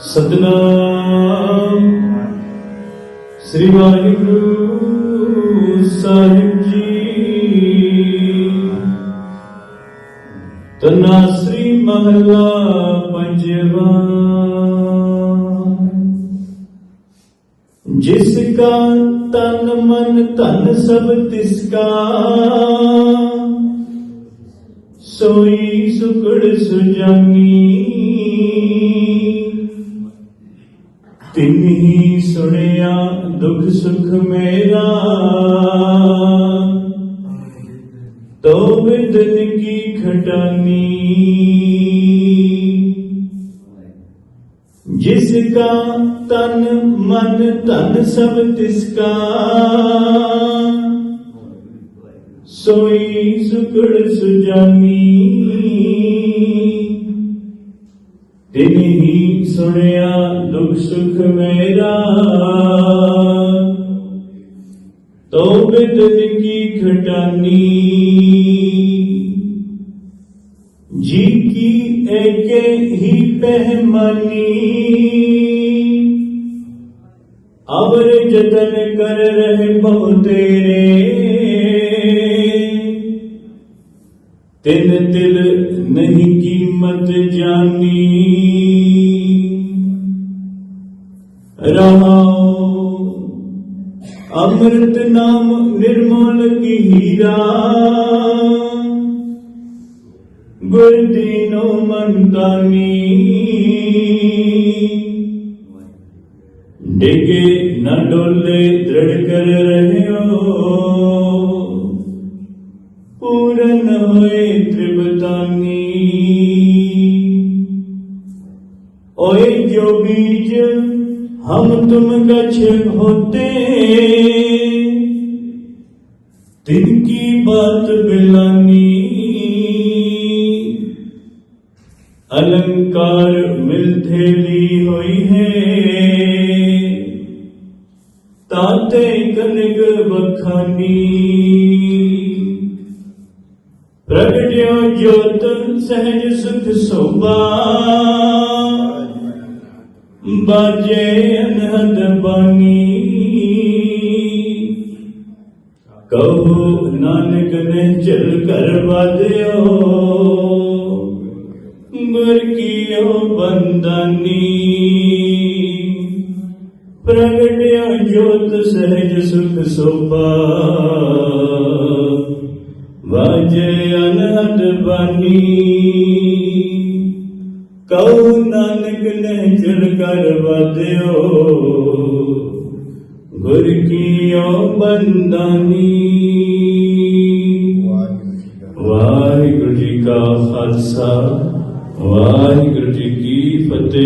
ਸਤਨਾਮ। ਸ੍ਰੀ ਵਾਹਿਗੁਰੂ ਸਾਹਿਬ ਜੀ। ਤਨਾ ਸ੍ਰੀ ਮਹਲਾ ਪੰਜਵਾ। ਜਿਸ ਕਾ ਤਨ ਮਨ ਧਨ ਸਭ ਤਿਸ ਕਾ, ਸੋਈ ਸੁਖੜ ਸੁਜਾਨੀ ਸੁਣਿਆ, ਦੁਖ ਸੁਖ ਮੇਰਾ। ਤੋ ਵਿਦਨ ਕੀ ਖਟਾਨੀ। ਜਿਸ ਕਾ ਤਨ ਮਨ ਧਨ ਸਭ ਤਿਸ ਕਾ। ਸੋਈ ਸੁਕੜ ਸੁਜਾਨੀ। ਤਿਨ ਹੀ ਸੁਣਿਆ ਦੁਖ ਸੁਖ ਮੇਰਾ ਤੋ ਬਿਦਨ ਕੀ ਖਟਾਨੀ ਜੀ ਕੀ ਏਕੇ ਹੀ ਪਹਿਮਾਨੀ ਅਵਰ ਜਤਨ ਕਰ ਰਹੇ ਬਹੁ ਤੇਰੇ ਤਿਨ ਤਿਲ ਨਹੀਂ ਕੀਮਤ ਜਾਣੀ ਰਹਾਉ ਅੰਮ੍ਰਿਤ ਨਾਮ ਨਿਰਮਲ ਕੀ ਹੀਰਾ ਗੁਰ ਦੀਨੋ ਮੰਤਾਨੀ ਡਿਗੇ ਨ ਡੋਲੇ ਦ੍ਰਿੜ ਕਰ ਰਹਿਓ ਪੂਰਨ ਹੋਏ ਤ੍ਰਿਪਤਾਨੀ ਓਏ ਜੋ ਬੀਜ ਹਮ ਤੁਮ ਕਛ ਹੋਤੇ ਤਿਨ ਕੀ ਬਾਤ ਬਿਲਾਨੀ ਅਲੰਕਾਰ ਮਿਲ ਥੇਲੀ ਹੋਈ ਹੈ ਤਾਤੇ ਕਨਗ ਬਖਾਨੀ ਪ੍ਰਗਟਿਓ ਜੋਤ ਸਹਿਜ ਸੁਖ ਸੋਭਾ ਬਾਜੇ ਅਨਹਦ ਬਾਣੀ। ਕਹੋ ਨਾਨਕ ਨੇ ਚਲ ਕਰ ਵਾਦਿਓ ਗੁਰ ਕੀਓ ਬੰਦਾਨੀ ਪ੍ਰਗਟਿਓ ਜੋਤ ਸਹਿਜ ਸੁਖ ਸੋਭਾ ਵਾਜੇ ਅਨਹਦ ਬਾਣੀ ਕਉ ਨਾਨਕ ਨੇ ਚਿਰ ਕਰ ਵਾਦਿਓ ਗੁਰ ਕੀਓ ਬੰਦਾਨੀ ਵਾਹਿਗੁਰੂ ਜੀ ਕਾ ਖਾਲਸਾ। ਵਾਹਿਗੁਰੂ ਜੀ ਕੀ ਫਤਿਹ।